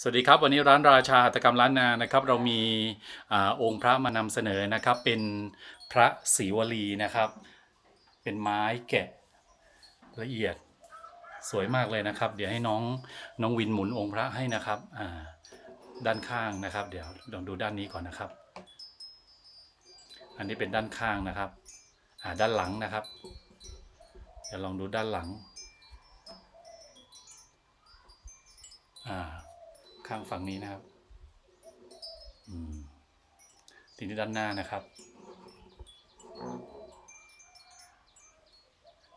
สวัสดีครับ วันนี้ร้านราชาหัตกรรมล้านนานะครับ เรามีอองค์พระมานำเสนอนะครับ เป็นพระศรีวลีนะครับ เป็นไม้แกะละเอียดสวยมากเลยนะครับ เดี๋ยวให้น้องน้องวินหมุนองค์พระให้นะครับด้านข้างนะครับ เดี๋ยวลองดูด้านนี้ก่อนนะครับ อันนี้เป็นด้านข้างนะครับด้านหลังนะครับเดี๋ยวลองดูด้านหลังอ่า ข้างฝั่งนี้นะครับอืมทีนี้ด้านหน้านะครับ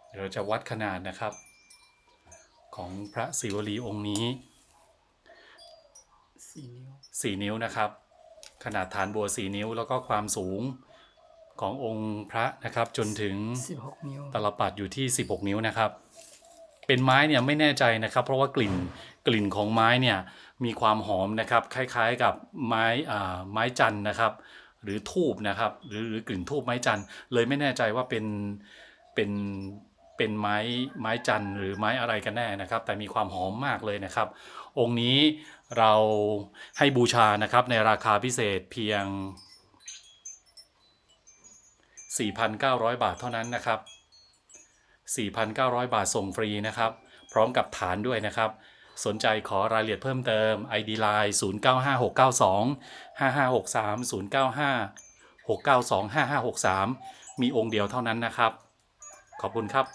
เดี๋ยวเราจะวัดขนาดนะครับ ของพระศิวลีองค์นี้สี่นิ้วสี่นิ้วนะครับ ขนาดฐานบัวสี่นิ้วแล้วก็ความสูงขององค์พระนะครับ จนถึงสิบหกนิ้วตลปัดอยู่ที่ 16 นิ้วนะครับ เป็นไม้เนี่ยไม่แน่ใจนะครับ เพราะว่ากลิ่น กลิ่นของไม้เนี่ยมีความหอมนะครับคล้ายๆกับไม้ไม้จันนะครับ หรือทูบนะครับหรือหรือกลิ่นทูบไม้จันเลยไม่แน่ใจว่าเป็นเป็นเป็นไม้ไม้จันหรือไม้อะไรกันแน่นะครับ แต่มีความหอมมากเลยนะครับ องค์นี้เราให้บูชานะครับในราคาพิเศษเพียง 4,900 บาทเท่านั้นนะครับ 4,900 บาทส่งฟรีนะครับ พร้อมกับฐานด้วยนะครับ สนใจขอรายละเอียดเพิ่มเติม ID Line 095692 5563 095 692 5563 มีองค์เดียวเท่านั้นนะครับ ขอบคุณครับ